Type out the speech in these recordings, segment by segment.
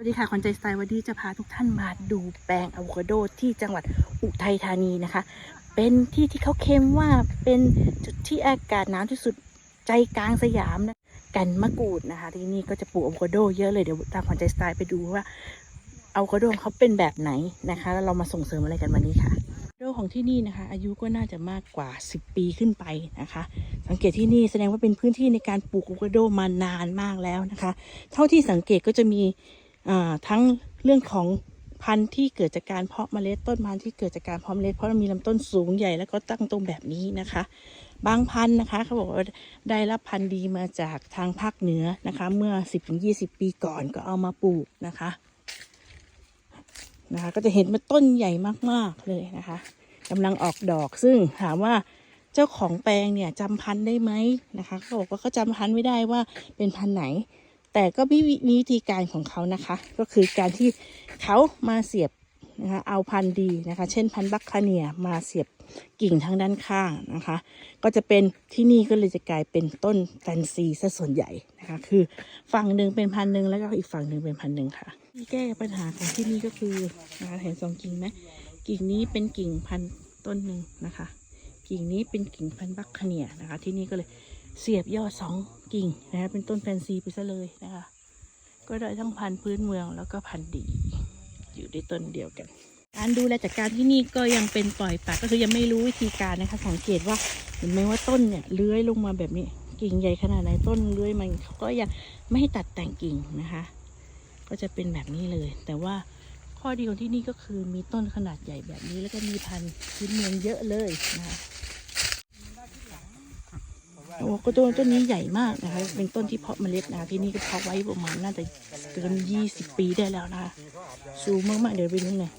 สวัสดีค่ะคอนใจสไตล์วันนี้จะพาทุกท่านมาดูแปลงอะโวคาโดที่จังหวัดอุทัยธานีนะคะ เป็นที่ที่เขาเคลมว่าเป็นจุดที่อากาศหนาวที่สุดใจกลางสยามนะกันมะกรูดนะคะ ที่นี่ก็จะปลูกอะโวคาโดเยอะเลยเดี๋ยวตามคอนใจสไตล์ไปดูว่าอะโวคาโดเขาเป็นแบบไหนนะคะ แล้วเรามาส่งเสริมอะไรกันวันนี้ค่ะโดของที่นี่นะคะ อายุก็น่าจะมากกว่า 10 ปีขึ้นไปนะคะ สังเกตที่นี่แสดงว่าเป็นพื้นที่ในการปลูกอะโวคาโดมานานมากแล้วนะคะ เท่าที่สังเกตก็จะมี ทั้งเรื่องของพันธุ์ที่เกิดจากการเพาะเมล็ดต้นพันธุ์ที่เกิดจากการเพาะเมล็ดเพราะมันมีลำต้นสูงใหญ่แล้วก็ตั้งตรงแบบนี้นะคะ บางพันธุ์นะคะเขาบอกว่าได้รับพันธุ์ดีมาจากทางภาคเหนือนะคะ เมื่อ 10-20 ปีก่อนก็เอามาปลูกนะคะนะคะ ก็จะเห็นมันต้นใหญ่มากๆเลยนะคะกำลังออกดอกซึ่งถามว่าเจ้าของแปลงเนี่ยจำพันธุ์ได้ไหมนะคะเขาบอกว่าเขาจำพันธุ์ไม่ได้ว่าเป็นพันธุ์ไหน แต่ก็มีวิธีการของเขานะคะ ก็คือการที่เขามาเสียบนะคะเอาพันธุ์ดีนะคะ เช่นพันธุ์บัคคาเนียมาเสียบกิ่งทางด้านข้างนะคะ ก็จะเป็นที่นี่ก็เลยจะกลายเป็นต้นแฟนซีซะส่วนใหญ่นะคะ คือฝั่งหนึ่งเป็นพันหนึ่งแล้วก็อีกฝั่งหนึ่งเป็นพันหนึ่งค่ะที่แก้ปัญหาของที่นี่ก็คือนะคะเห็นสองกิ่งไหมกิ่งนี้เป็นกิ่งพันธุ์ต้นหนึ่งนะคะ กิ่งนี้เป็นกิ่งพันธุ์บัคคาเนียนะคะ ที่นี่ก็เลย เสียบยอดสองกิ่งนะคะเป็นต้นแฟนซีไปซะเลยนะคะ ก็ได้ทั้งพันธุ์พื้นเมืองแล้วก็พันธุ์ดี อยู่ในต้นเดียวกัน การดูแลจัดการที่นี่ก็ยังเป็นปล่อยปละก็คือยังไม่รู้วิธีการนะคะสังเกตว่าเห็นไหมว่าต้นเนี่ยเลื้อยลงมาแบบนี้กิ่งใหญ่ขนาดไหนต้นเลื้อยมันเขาก็ยังไม่ให้ตัดแต่งกิ่งนะคะ ก็จะเป็นแบบนี้เลย แต่ว่าข้อดีของที่นี่ก็คือมีต้นขนาดใหญ่แบบนี้แล้วก็มีพันธุ์พื้นเมืองเยอะเลยนะคะ โอ้ก็ต้นต้นนี้ใหญ่มากนะคะ เป็นต้นที่เพาะเมล็ดนะคะที่นี่ก็เพาะไว้ประมาณน่าจะเกินยี่สิบปีได้แล้วนะคะสูงมากๆเดี๋ยวไปดูหน่อย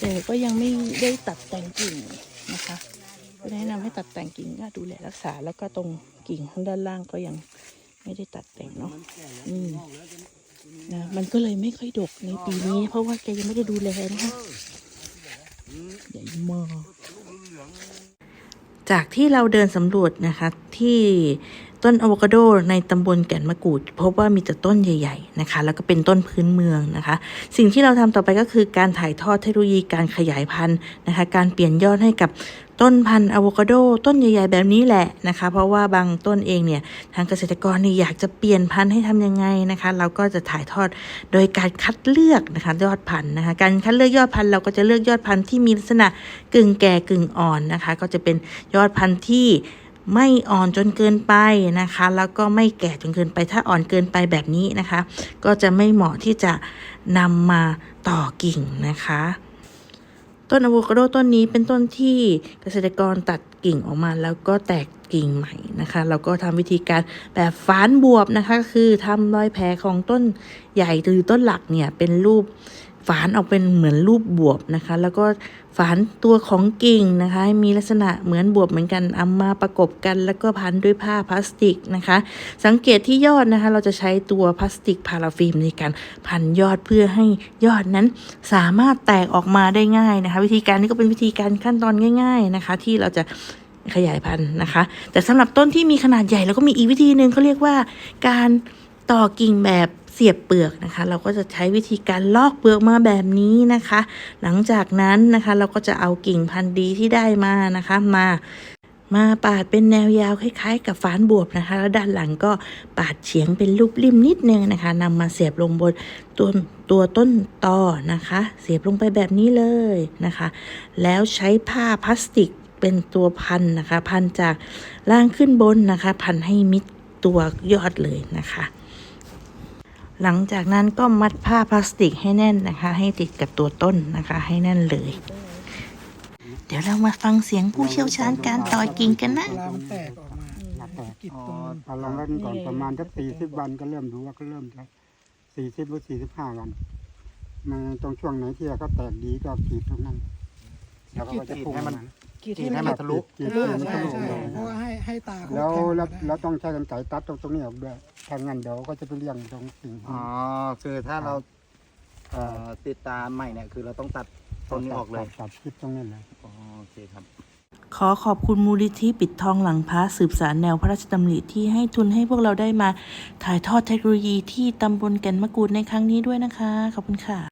แต่ก็ยังไม่ได้ตัดแต่งกิ่งนะคะก็แนะนำให้ตัดแต่งกิ่งก็ดูแลรักษาแล้วก็ตรงกิ่งข้างด้านล่างก็ยังไม่ได้ตัดแต่งเนาะอืมนะมันก็เลยไม่ค่อยดกในปีนี้ เพราะว่าแกยังไม่ได้ดูแลนะคะใหญ่มาก จากที่เราเดินสำรวจนะคะที่ต้นอะโวคาโดในตำบลแก่นมะกรูด พบว่ามีแต่ต้นใหญ่ๆนะคะ แล้วก็เป็นต้นพื้นเมืองนะคะ สิ่งที่เราทำต่อไปก็คือการถ่ายทอดเทคโนโลยีการขยายพันธุ์นะคะ การเปลี่ยนยอดให้กับ ต้นพันธุ์อะโวคาโดต้นใหญ่ๆแบบนี้แหละนะคะ เพราะว่าบางต้นเองเนี่ยทางเกษตรกรนี่อยากจะเปลี่ยนพันธุ์ให้ทำยังไงนะคะ เราก็จะถ่ายทอดโดยการคัดเลือกนะคะยอดพันธุ์นะคะ การคัดเลือกยอดพันธุ์เราก็จะเลือกยอดพันธุ์ที่มีลักษณะกึ่งแก่กึ่งอ่อนนะคะ ก็จะเป็นยอดพันธุ์ที่ไม่อ่อนจนเกินไปนะคะ แล้วก็ไม่แก่จนเกินไปถ้าอ่อนเกินไปแบบนี้นะคะ ก็จะไม่เหมาะที่จะนำมาต่อกิ่งนะคะ ต้นอะโวคาโดต้นนี้เป็นต้นที่เกษตรกรตัดกิ่งออกมาแล้วก็แตกกิ่งใหม่นะคะเราก็ทำวิธีการแบบฝานบวบนะคะ คือทำรอยแผลของต้นใหญ่หรือต้นหลักเนี่ยเป็นรูป ฝานออกเป็นเหมือนรูปบวบนะคะ แล้วก็ฝานตัวของกิ่งนะคะ มีลักษณะเหมือนบวบเหมือนกันเอามาประกบกัน แล้วก็พันด้วยผ้าพลาสติกนะคะ สังเกตที่ยอดนะคะ เราจะใช้ตัวพลาสติกพาราฟิล์มในการพันยอดเพื่อให้ยอดนั้นสามารถแตกออกมาได้ง่ายนะคะ วิธีการนี้ก็เป็นวิธีการขั้นตอนง่าย ๆนะคะ ที่เราจะขยายพันธุ์นะคะ แต่สำหรับต้นที่มีขนาดใหญ่เราก็มีอีกวิธีหนึ่งเขาเรียกว่าการ ต่อกิ่งแบบเสียบเปลือกนะคะ เราก็จะใช้วิธีการลอกเปลือกมาแบบนี้นะคะ หลังจากนั้นนะคะเราก็จะเอากิ่งพันธุ์ดีที่ได้มานะคะมามาปาดเป็นแนวยาวคล้ายๆ กับฝานบวบนะคะ แล้วด้านหลังก็ปาดเฉียงเป็นรูปริมนิดนึงนะคะนำมาเสียบลงบนตัวตัวต้นตอนะคะ เสียบลงไปแบบนี้เลยนะคะ แล้วใช้ผ้าพลาสติกเป็นตัวพันนะคะ พันจากล่างขึ้นบนนะคะ พันให้มิดตัวยอดเลยนะคะ หลังจากนั้นก็มัดผ้าพลาสติกให้แน่นนะคะ ให้ติดกับตัวต้นนะคะ ให้แน่นเลย เดี๋ยวเรามาฟังเสียงผู้เชี่ยวชาญการต่อกิ่งกันนะ ลามันแตกออกมาหลักแตกอ๋อตรงเอลองเล่นก่อนประมาณสักสี่สิบวันก็เริ่มดูว่าก็เริ่มจะสี่สิบหรือสี่สิบห้าวันมันตรงช่วงไหนที่เขาแตกดีก็กรีดตรงนั้นแล้วก็จะปลูกให้มัน กีดให้มันทะลุ กรีดให้มันทะลุใช่เลยเพราะว่าให้ให้ตาเขาแล้วข็งแล้วกาแล้วต้องใช้กันไก่ตัดตรงตรงนี้ออกด้วย ถ้างั้นเดี๋ยวก็จะไปเลี้ยงตรงสิ่งอ๋อคือถ้าเราเอ่อติดตามใหม่เนี่ยคือเราต้องตัดต้นนี้ออกเลยตัดคลิปตรงนี้เลยอ๋อโอเคครับ ขอขอบคุณมูลนิธิปิดทองหลังพระสืบสารแนวพระราชดำริที่ให้ทุนให้พวกเราได้มาถ่ายทอดเทคโนโลยีที่ตำบลแก่นมะกรูดในครั้งนี้ด้วยนะคะ ขอบคุณค่ะ